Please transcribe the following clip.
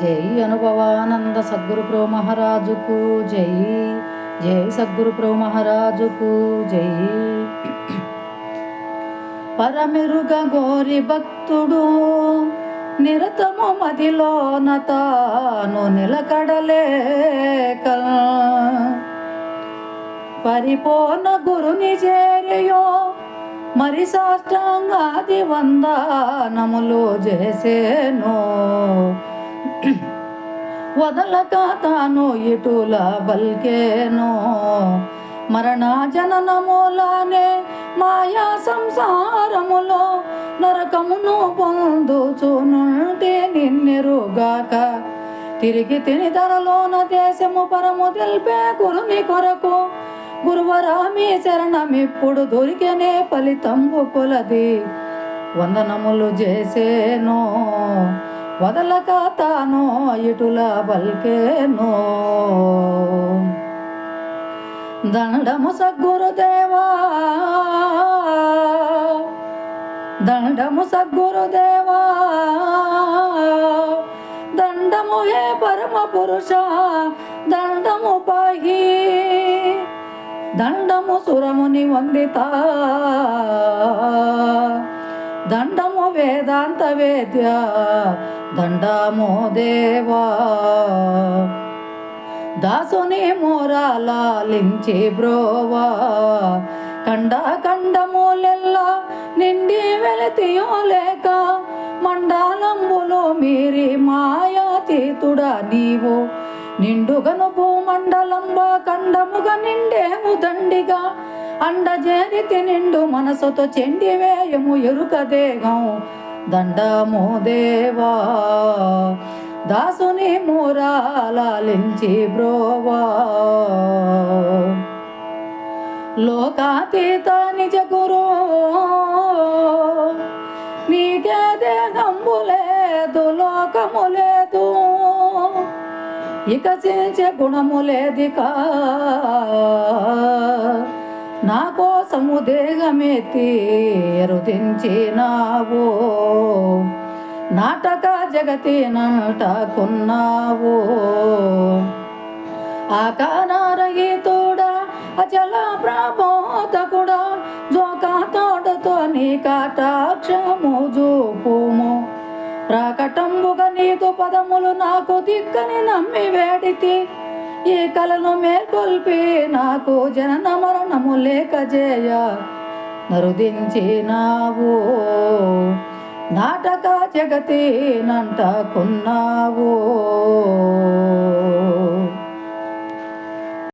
జై అనుభవానంద సద్గురు ప్రో మహారాజుకు జై. జై సద్గురు ప్రో మహారాజుకు జై. పరమెరుగ గోరి భక్తుడు నిరతము మదిలోన తాను నిలకడలేక పరిపూర్ణ గురుని చేరియో మరి సాష్టాంగాది వందనములు చేసేనో. వదలక తాను ఇటుల బల్కేను మరణ జననములానే మాయా సంసారములో నరకమును పొందుచునుంటే నిన్నెరుగాక తిరిగి తిని ధరలోన దేశము పరము తెలిపే గురుని కొరకు గురువరామి శరణమిప్పుడు దొరికెనే ఫలితంబు కొలది. వందనములు చేసేనో వదలక తాను ఇటుల బల్కేను. దండము సద్గురుదేవా దండము సద్గురుదేవా దండము హే పరమ పురుష దండము పాహి దండము సురముని వందితా. దండము వేదాంత వేద్య. దండము దేవా. దాసుని మోరాలించి బ్రోవా. కండ కండములెల్ల నిండి వెళతియో లేక మండలంబులో మీరి మాయాతీతుడా నీవు. నిండుగను భూమండలంబ కండముగా నిండేము దండిగా. అండజేరితి నిండు మనసుతో చెండి వేయము ఎరుక దేగం. దండము దేవా దాసుని మూరాలించి బ్రోవా. లోకాతీత నిజ గురు నీకే దేహంబు లేదు లోకము లేదు. ఇక చేసే గుణము లేదికా. నా కోసము దేహమెత్తి ఎరుదించినావు నాటక జగతి నాటకున్నావు. తోడ అచల ప్రబోధకుడా జోకా తోడతో నీ కటాక్షము జోపుము ప్రాకటంబుగా నీతో పదములు నాకు దిక్కని నమ్మి వేడితి. ఈ కలను మేల్కొల్పి నాకు జనన మరణము లేక జేయ నరుదించినావు నాటక జగతి నంటకున్నావు